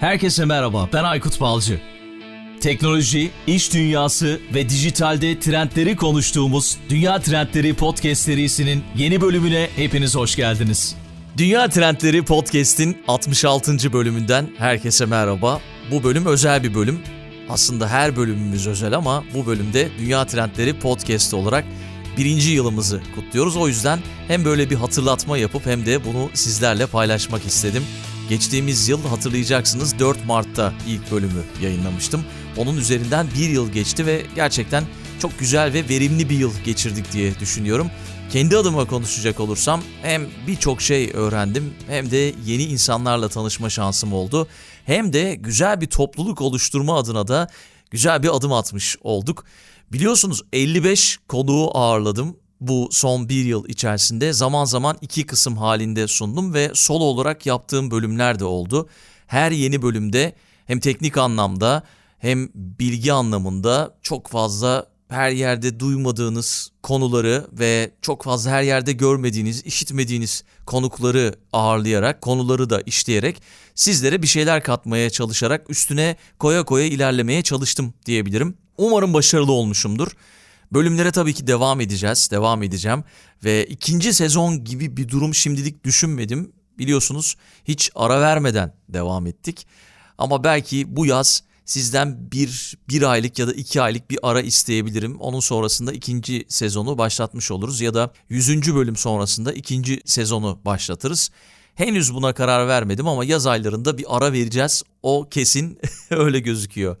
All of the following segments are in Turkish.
Herkese merhaba, ben Aykut Balcı. Teknoloji, iş dünyası ve dijitalde trendleri konuştuğumuz Dünya Trendleri Podcast serisinin yeni bölümüne hepiniz hoş geldiniz. Dünya Trendleri Podcast'in 66. bölümünden herkese merhaba. Bu bölüm özel bir bölüm. Aslında her bölümümüz özel ama bu bölümde Dünya Trendleri Podcast olarak birinci yılımızı kutluyoruz. O yüzden hem böyle bir hatırlatma yapıp hem de bunu sizlerle paylaşmak istedim. Geçtiğimiz yıl hatırlayacaksınız 4 Mart'ta ilk bölümü yayınlamıştım. Onun üzerinden bir yıl geçti ve gerçekten çok güzel ve verimli bir yıl geçirdik diye düşünüyorum. Kendi adıma konuşacak olursam hem birçok şey öğrendim hem de yeni insanlarla tanışma şansım oldu. Hem de güzel bir topluluk oluşturma adına da güzel bir adım atmış olduk. Biliyorsunuz 55 konuğu ağırladım bu son bir yıl içerisinde zaman zaman iki kısım halinde sundum ve solo olarak yaptığım bölümler de oldu. Her yeni bölümde hem teknik anlamda hem bilgi anlamında çok fazla her yerde duymadığınız konuları ve çok fazla her yerde görmediğiniz, işitmediğiniz konukları ağırlayarak, konuları da işleyerek sizlere bir şeyler katmaya çalışarak üstüne koya koya ilerlemeye çalıştım diyebilirim. Umarım başarılı olmuşumdur. Bölümlere tabii ki devam edeceğiz, devam edeceğim ve ikinci sezon gibi bir durum şimdilik düşünmedim. Biliyorsunuz hiç ara vermeden devam ettik. Ama belki bu yaz sizden bir, bir aylık ya da iki aylık bir ara isteyebilirim. Onun sonrasında ikinci sezonu başlatmış oluruz ya da yüzüncü bölüm sonrasında ikinci sezonu başlatırız. Henüz buna karar vermedim ama yaz aylarında bir ara vereceğiz. O kesin öyle gözüküyor.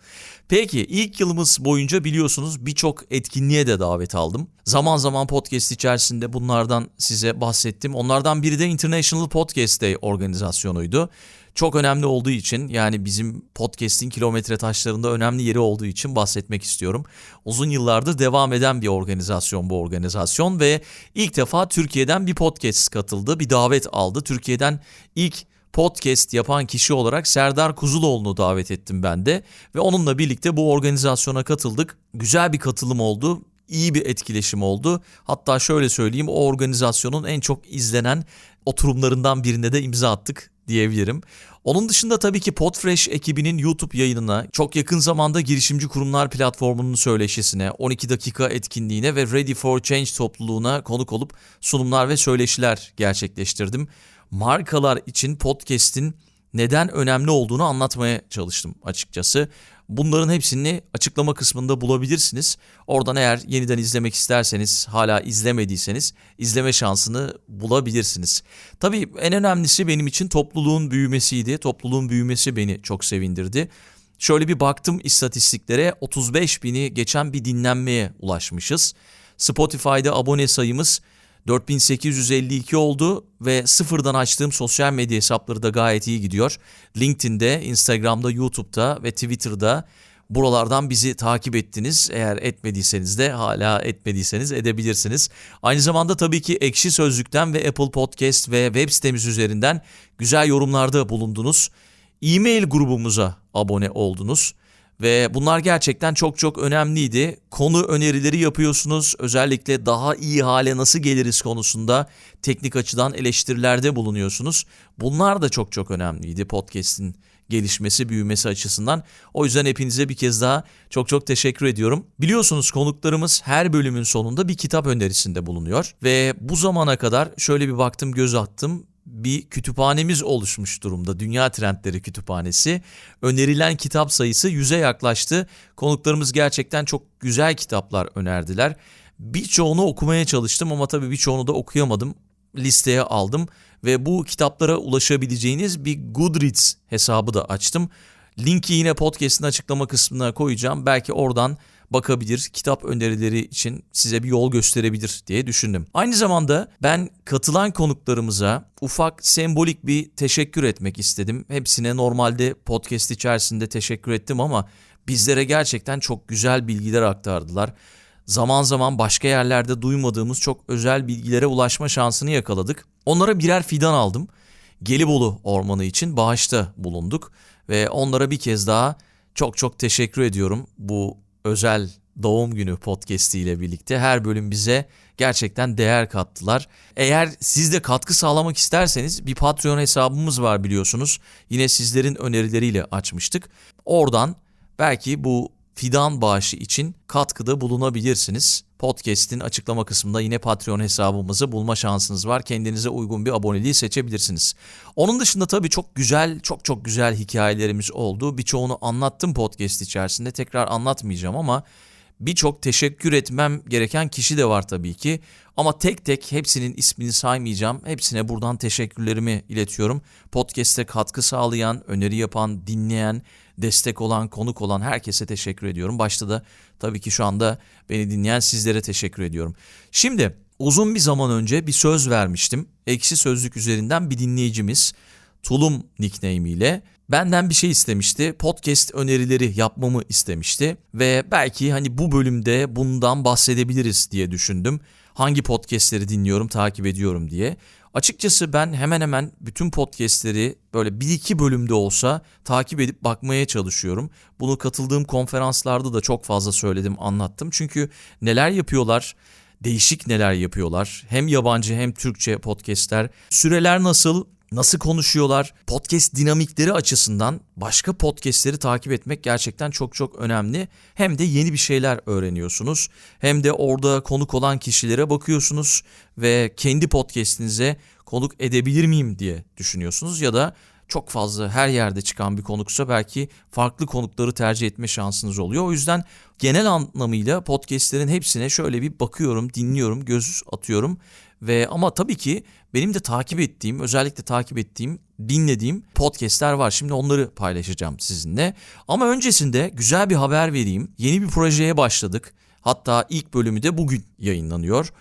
Peki ilk yılımız boyunca biliyorsunuz birçok etkinliğe de davet aldım. Zaman zaman podcast içerisinde bunlardan size bahsettim. Onlardan biri de International Podcast Day organizasyonuydu. Çok önemli olduğu için yani bizim podcast'in kilometre taşlarında önemli yeri olduğu için bahsetmek istiyorum. Uzun yıllardır devam eden bir organizasyon bu organizasyon ve ilk defa Türkiye'den bir podcast katıldı, bir davet aldı. Türkiye'den ilk podcast yapan kişi olarak Serdar Kuzuloğlu'nu davet ettim ben de ve onunla birlikte bu organizasyona katıldık. Güzel bir katılım oldu iyi bir etkileşim oldu. Hatta şöyle söyleyeyim o organizasyonun en çok izlenen oturumlarından birine de imza attık diyebilirim. Onun dışında tabii ki Podfresh ekibinin YouTube yayınına, çok yakın zamanda girişimci kurumlar platformunun söyleşisine, 12 dakika etkinliğine ve Ready for Change topluluğuna konuk olup sunumlar ve söyleşiler gerçekleştirdim. Markalar için podcast'in neden önemli olduğunu anlatmaya çalıştım açıkçası. Bunların hepsini açıklama kısmında bulabilirsiniz. Oradan eğer yeniden izlemek isterseniz, hala izlemediyseniz izleme şansını bulabilirsiniz. Tabii en önemlisi benim için topluluğun büyümesiydi. Topluluğun büyümesi beni çok sevindirdi. Şöyle bir baktım istatistiklere 35 bini geçen bir dinlenmeye ulaşmışız. Spotify'da abone sayımız 4852 oldu ve sıfırdan açtığım sosyal medya hesapları da gayet iyi gidiyor. LinkedIn'de, Instagram'da, YouTube'da ve Twitter'da buralardan bizi takip ettiniz. Eğer etmediyseniz de hala etmediyseniz edebilirsiniz. Aynı zamanda tabii ki Ekşi Sözlük'ten ve Apple Podcast ve web sitemiz üzerinden güzel yorumlarda bulundunuz. E-mail grubumuza abone oldunuz. Ve bunlar gerçekten çok çok önemliydi. Konu önerileri yapıyorsunuz. Özellikle daha iyi hale nasıl geliriz konusunda teknik açıdan eleştirilerde bulunuyorsunuz. Bunlar da çok çok önemliydi podcast'in gelişmesi, büyümesi açısından. O yüzden hepinize bir kez daha çok çok teşekkür ediyorum. Biliyorsunuz konuklarımız her bölümün sonunda bir kitap önerisinde bulunuyor ve bu zamana kadar şöyle bir baktım, göz attım bir kütüphanemiz oluşmuş durumda. Dünya Trendleri Kütüphanesi. Önerilen kitap sayısı 100'e yaklaştı. Konuklarımız gerçekten çok güzel kitaplar önerdiler. Birçoğunu okumaya çalıştım ama tabii birçoğunu da okuyamadım. Listeye aldım ve bu kitaplara ulaşabileceğiniz bir Goodreads hesabı da açtım. Linki yine podcast'in açıklama kısmına koyacağım. Belki oradan bakabilir, kitap önerileri için size bir yol gösterebilir diye düşündüm. Aynı zamanda ben katılan konuklarımıza ufak sembolik bir teşekkür etmek istedim. Hepsine normalde podcast içerisinde teşekkür ettim ama bizlere gerçekten çok güzel bilgiler aktardılar. Zaman zaman başka yerlerde duymadığımız çok özel bilgilere ulaşma şansını yakaladık. Onlara birer fidan aldım. Gelibolu Ormanı için bağışta bulunduk ve onlara bir kez daha çok çok teşekkür ediyorum bu özel doğum günü podcast'i ile birlikte her bölüm bize gerçekten değer kattılar. Eğer siz de katkı sağlamak isterseniz bir Patreon hesabımız var biliyorsunuz. Yine sizlerin önerileriyle açmıştık. Oradan belki bu fidan bağışı için katkıda bulunabilirsiniz. Podcast'in açıklama kısmında yine Patreon hesabımızı bulma şansınız var. Kendinize uygun bir aboneliği seçebilirsiniz. Onun dışında tabii çok güzel, çok çok güzel hikayelerimiz oldu. Birçoğunu anlattım podcast içerisinde. Tekrar anlatmayacağım ama birçok teşekkür etmem gereken kişi de var tabii ki. Ama tek tek hepsinin ismini saymayacağım. Hepsine buradan teşekkürlerimi iletiyorum. Podcast'e katkı sağlayan, öneri yapan, dinleyen, destek olan, konuk olan herkese teşekkür ediyorum. Başta da tabii ki şu anda beni dinleyen sizlere teşekkür ediyorum. Şimdi uzun bir zaman önce bir söz vermiştim. Ekşi Sözlük üzerinden bir dinleyicimiz Tulum nickname ile benden bir şey istemişti. Podcast önerileri yapmamı istemişti ve belki hani bu bölümde bundan bahsedebiliriz diye düşündüm. Hangi podcastleri dinliyorum, takip ediyorum diye. Açıkçası ben hemen hemen bütün podcastleri böyle bir iki bölümde olsa takip edip bakmaya çalışıyorum. Bunu katıldığım konferanslarda da çok fazla söyledim, anlattım. Çünkü neler yapıyorlar, değişik neler yapıyorlar. Hem yabancı hem Türkçe podcastler. Süreler nasıl, nasıl konuşuyorlar, podcast dinamikleri açısından başka podcastleri takip etmek gerçekten çok çok önemli. Hem de yeni bir şeyler öğreniyorsunuz. Hem de orada konuk olan kişilere bakıyorsunuz ve kendi podcastinize konuk edebilir miyim diye düşünüyorsunuz ya da çok fazla her yerde çıkan bir konuksa belki farklı konukları tercih etme şansınız oluyor. O yüzden genel anlamıyla podcastlerin hepsine şöyle bir bakıyorum, dinliyorum, göz atıyorum ve ama tabii ki benim de takip ettiğim, özellikle takip ettiğim, dinlediğim podcastler var. Şimdi onları paylaşacağım sizinle. Ama öncesinde güzel bir haber vereyim. Yeni bir projeye başladık. Hatta ilk bölümü de bugün yayınlanıyor.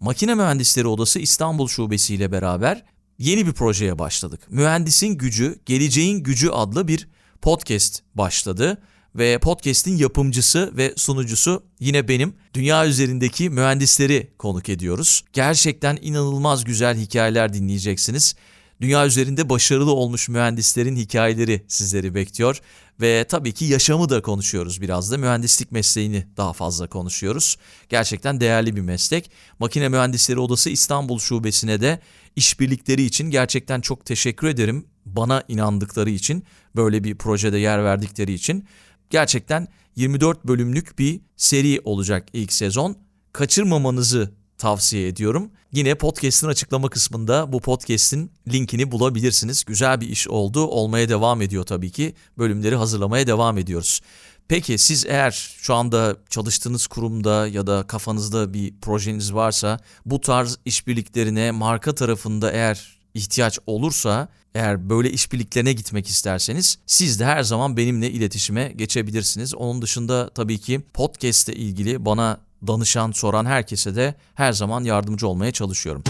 Makine Mühendisleri Odası İstanbul Şubesi ile beraber yeni bir projeye başladık. Mühendisin Gücü, Geleceğin Gücü adlı bir podcast başladı ve podcast'in yapımcısı ve sunucusu yine benim. Dünya üzerindeki mühendisleri konuk ediyoruz. Gerçekten inanılmaz güzel hikayeler dinleyeceksiniz. Dünya üzerinde başarılı olmuş mühendislerin hikayeleri sizleri bekliyor ve tabii ki yaşamı da konuşuyoruz biraz da mühendislik mesleğini daha fazla konuşuyoruz. Gerçekten değerli bir meslek. Makine Mühendisleri Odası İstanbul Şubesi'ne de işbirlikleri için gerçekten çok teşekkür ederim. Bana inandıkları için, böyle bir projede yer verdikleri için. Gerçekten 24 bölümlük bir seri olacak ilk sezon. Kaçırmamanızı tavsiye ediyorum. Yine podcast'in açıklama kısmında bu podcast'in linkini bulabilirsiniz. Güzel bir iş oldu. Olmaya devam ediyor tabii ki. Bölümleri hazırlamaya devam ediyoruz. Peki siz eğer şu anda çalıştığınız kurumda ya da kafanızda bir projeniz varsa bu tarz işbirliklerine marka tarafında eğer ihtiyaç olursa eğer böyle işbirliklerine gitmek isterseniz siz de her zaman benimle iletişime geçebilirsiniz. Onun dışında tabii ki podcast ile ilgili bana danışan, soran herkese de her zaman yardımcı olmaya çalışıyorum.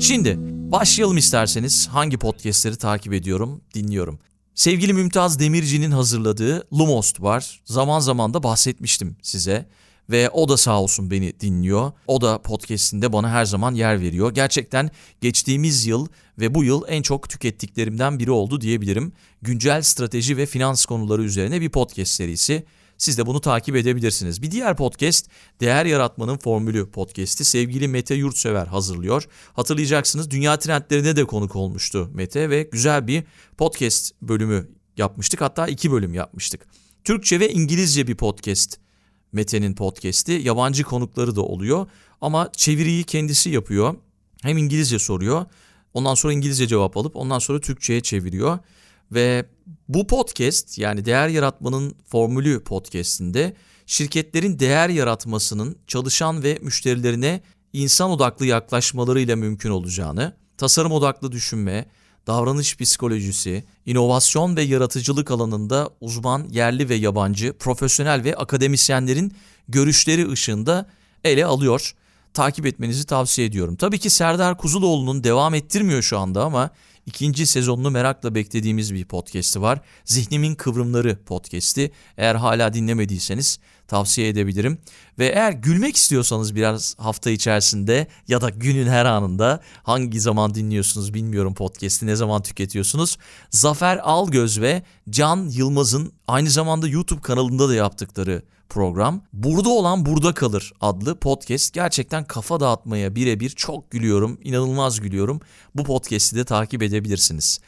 Şimdi başlayalım isterseniz hangi podcastleri takip ediyorum, dinliyorum. Sevgili Mümtaz Demirci'nin hazırladığı Lumost var. Zaman zaman da bahsetmiştim size. Ve o da sağ olsun beni dinliyor. O da podcastinde bana her zaman yer veriyor. Gerçekten geçtiğimiz yıl ve bu yıl en çok tükettiklerimden biri oldu diyebilirim. Güncel strateji ve finans konuları üzerine bir podcast serisi. Siz de bunu takip edebilirsiniz. Bir diğer podcast Değer Yaratmanın Formülü podcast'i sevgili Mete Yurtsever hazırlıyor. Hatırlayacaksınız dünya trendlerine de konuk olmuştu Mete ve güzel bir podcast bölümü yapmıştık. Hatta iki bölüm yapmıştık. Türkçe ve İngilizce bir podcast Mete'nin podcast'i. Yabancı konukları da oluyor ama çeviriyi kendisi yapıyor. Hem İngilizce soruyor. Ondan sonra İngilizce cevap alıp ondan sonra Türkçe'ye çeviriyor. Ve bu podcast yani değer yaratmanın formülü podcast'inde şirketlerin değer yaratmasının çalışan ve müşterilerine insan odaklı yaklaşmalarıyla mümkün olacağını, tasarım odaklı düşünme, davranış psikolojisi, inovasyon ve yaratıcılık alanında uzman yerli ve yabancı, profesyonel ve akademisyenlerin görüşleri ışığında ele alıyor. Takip etmenizi tavsiye ediyorum. Tabii ki Serdar Kuzuloğlu'nun devam ettirmiyor şu anda ama ikinci sezonunu merakla beklediğimiz bir podcast'i var. Zihnimin Kıvrımları podcast'i. Eğer hala dinlemediyseniz tavsiye edebilirim. Ve eğer gülmek istiyorsanız biraz hafta içerisinde ya da günün her anında hangi zaman dinliyorsunuz bilmiyorum podcast'i ne zaman tüketiyorsunuz. Zafer Algöz ve Can Yılmaz'ın aynı zamanda YouTube kanalında da yaptıkları program Burada olan burada kalır adlı podcast. Gerçekten kafa dağıtmaya birebir çok gülüyorum, inanılmaz gülüyorum. Bu podcast'i de takip edebilirsiniz.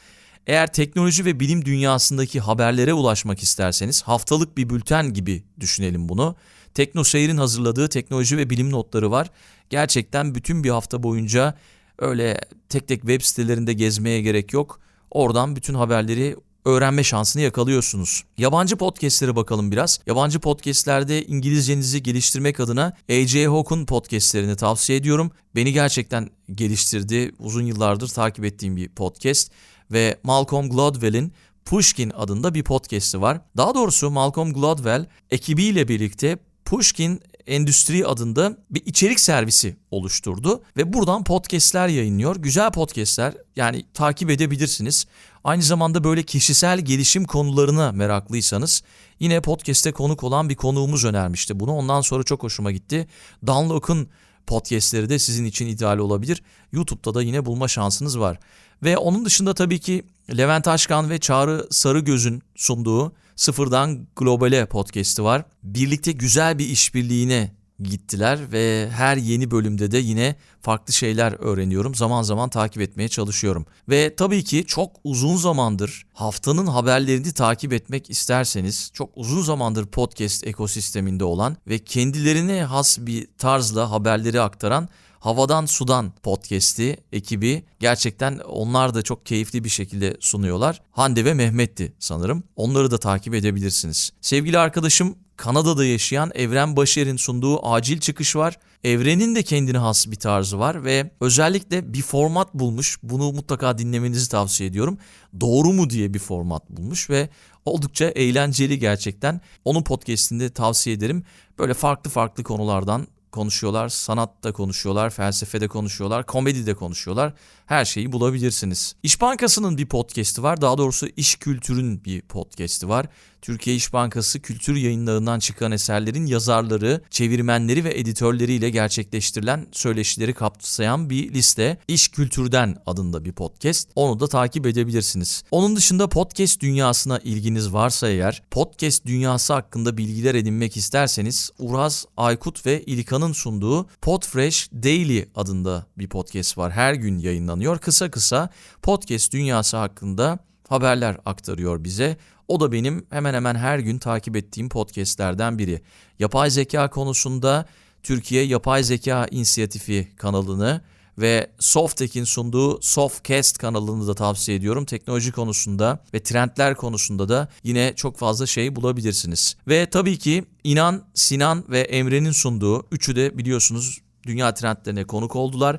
Eğer teknoloji ve bilim dünyasındaki haberlere ulaşmak isterseniz haftalık bir bülten gibi düşünelim bunu. TeknoSeyir'in hazırladığı teknoloji ve bilim notları var. Gerçekten bütün bir hafta boyunca öyle tek tek web sitelerinde gezmeye gerek yok. Oradan bütün haberleri öğrenme şansını yakalıyorsunuz. Yabancı podcastlere bakalım biraz. Yabancı podcastlerde İngilizcenizi geliştirmek adına AJ Hawk'un podcastlerini tavsiye ediyorum. Beni gerçekten geliştirdi. Uzun yıllardır takip ettiğim bir podcast ve Malcolm Gladwell'in Pushkin adında bir podcast'i var. Daha doğrusu Malcolm Gladwell ekibiyle birlikte Pushkin Endüstri adında bir içerik servisi oluşturdu ve buradan podcastler yayınlıyor. Güzel podcastler yani takip edebilirsiniz. Aynı zamanda böyle kişisel gelişim konularına meraklıysanız yine podcast'te konuk olan bir konuğumuz önermişti bunu. Ondan sonra çok hoşuma gitti. Dan Locke'un podcastleri de sizin için ideal olabilir. YouTube'da da yine bulma şansınız var. Ve onun dışında tabii ki Levent Aşkan ve Çağrı Sarıgöz'ün sunduğu Sıfırdan Globale podcast'i var. Birlikte güzel bir işbirliğine gittiler ve her yeni bölümde de yine farklı şeyler öğreniyorum. Zaman zaman takip etmeye çalışıyorum. Ve tabii ki çok uzun zamandır haftanın haberlerini takip etmek isterseniz çok uzun zamandır podcast ekosisteminde olan ve kendilerine has bir tarzla haberleri aktaran Havadan Sudan podcast'i ekibi gerçekten onlar da çok keyifli bir şekilde sunuyorlar. Hande ve Mehmet'ti sanırım. Onları da takip edebilirsiniz. Sevgili arkadaşım Kanada'da yaşayan Evren Başer'in sunduğu acil çıkış var. Evren'in de kendine has bir tarzı var ve özellikle bir format bulmuş. Bunu mutlaka dinlemenizi tavsiye ediyorum. Doğru mu diye bir format bulmuş ve oldukça eğlenceli gerçekten. Onun podcast'inde tavsiye ederim. Böyle farklı farklı konulardan konuşuyorlar, sanatta konuşuyorlar, felsefede konuşuyorlar, komedide konuşuyorlar. Her şeyi bulabilirsiniz. İş Bankası'nın bir podcast'i var. Daha doğrusu iş kültürün bir podcast'i var. Türkiye İş Bankası kültür yayınlarından çıkan eserlerin yazarları, çevirmenleri ve editörleriyle gerçekleştirilen söyleşileri kapsayan bir liste. İş Kültürden adında bir podcast. Onu da takip edebilirsiniz. Onun dışında podcast dünyasına ilginiz varsa eğer, podcast dünyası hakkında bilgiler edinmek isterseniz Uraz, Aykut ve İlkan'ın sunduğu Podfresh Daily adında bir podcast var. Her gün yayınlanıyor. Kısa kısa podcast dünyası hakkında haberler aktarıyor bize. O da benim hemen hemen her gün takip ettiğim podcastlerden biri. Yapay zeka konusunda Türkiye Yapay Zeka İnisiyatifi kanalını ve Softek'in sunduğu Softcast kanalını da tavsiye ediyorum. Teknoloji konusunda ve trendler konusunda da yine çok fazla şey bulabilirsiniz. Ve tabii ki İnan, Sinan ve Emre'nin sunduğu üçü de biliyorsunuz dünya trendlerine konuk oldular.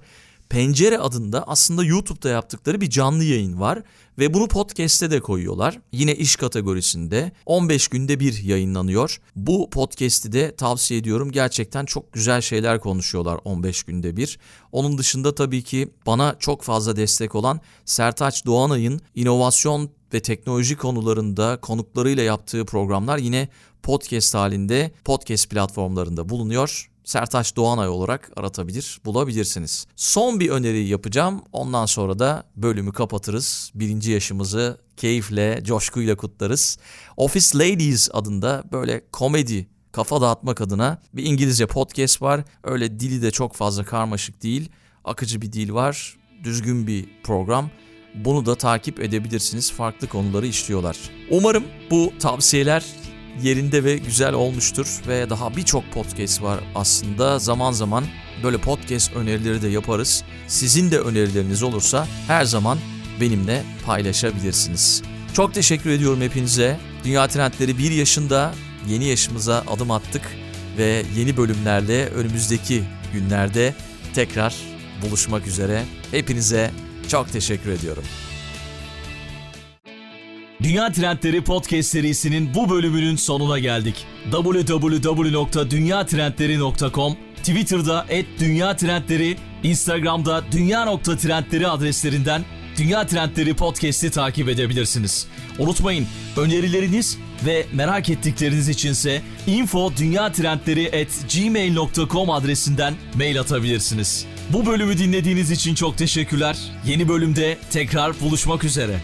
Pencere adında aslında YouTube'da yaptıkları bir canlı yayın var ve bunu podcast'te de koyuyorlar. Yine iş kategorisinde 15 günde bir yayınlanıyor. Bu podcast'i de tavsiye ediyorum. Gerçekten çok güzel şeyler konuşuyorlar 15 günde bir. Onun dışında tabii ki bana çok fazla destek olan Sertaç Doğanay'ın inovasyon ve teknoloji konularında konuklarıyla yaptığı programlar yine podcast halinde podcast platformlarında bulunuyor. Sertaç Doğanay olarak aratabilir, bulabilirsiniz. Son bir öneri yapacağım. Ondan sonra da bölümü kapatırız. Birinci yaşımızı keyifle, coşkuyla kutlarız. Office Ladies adında böyle komedi kafa dağıtmak adına bir İngilizce podcast var. Öyle dili de çok fazla karmaşık değil. Akıcı bir dil var. Düzgün bir program. Bunu da takip edebilirsiniz. Farklı konuları işliyorlar. Umarım bu tavsiyeler yerinde ve güzel olmuştur ve daha birçok podcast var aslında. Zaman zaman böyle podcast önerileri de yaparız. Sizin de önerileriniz olursa her zaman benimle paylaşabilirsiniz. Çok teşekkür ediyorum hepinize. Dünya Trendleri bir yaşında yeni yaşımıza adım attık ve yeni bölümlerle önümüzdeki günlerde tekrar buluşmak üzere. Hepinize çok teşekkür ediyorum. Dünya Trendleri Podcast serisinin bu bölümünün sonuna geldik. www.dünyatrendleri.com Twitter'da @dünyatrendleri, Instagram'da dünya.trendleri adreslerinden Dünya Trendleri Podcast'i takip edebilirsiniz. Unutmayın önerileriniz ve merak ettikleriniz içinse info gmail.com adresinden mail atabilirsiniz. Bu bölümü dinlediğiniz için çok teşekkürler. Yeni bölümde tekrar buluşmak üzere.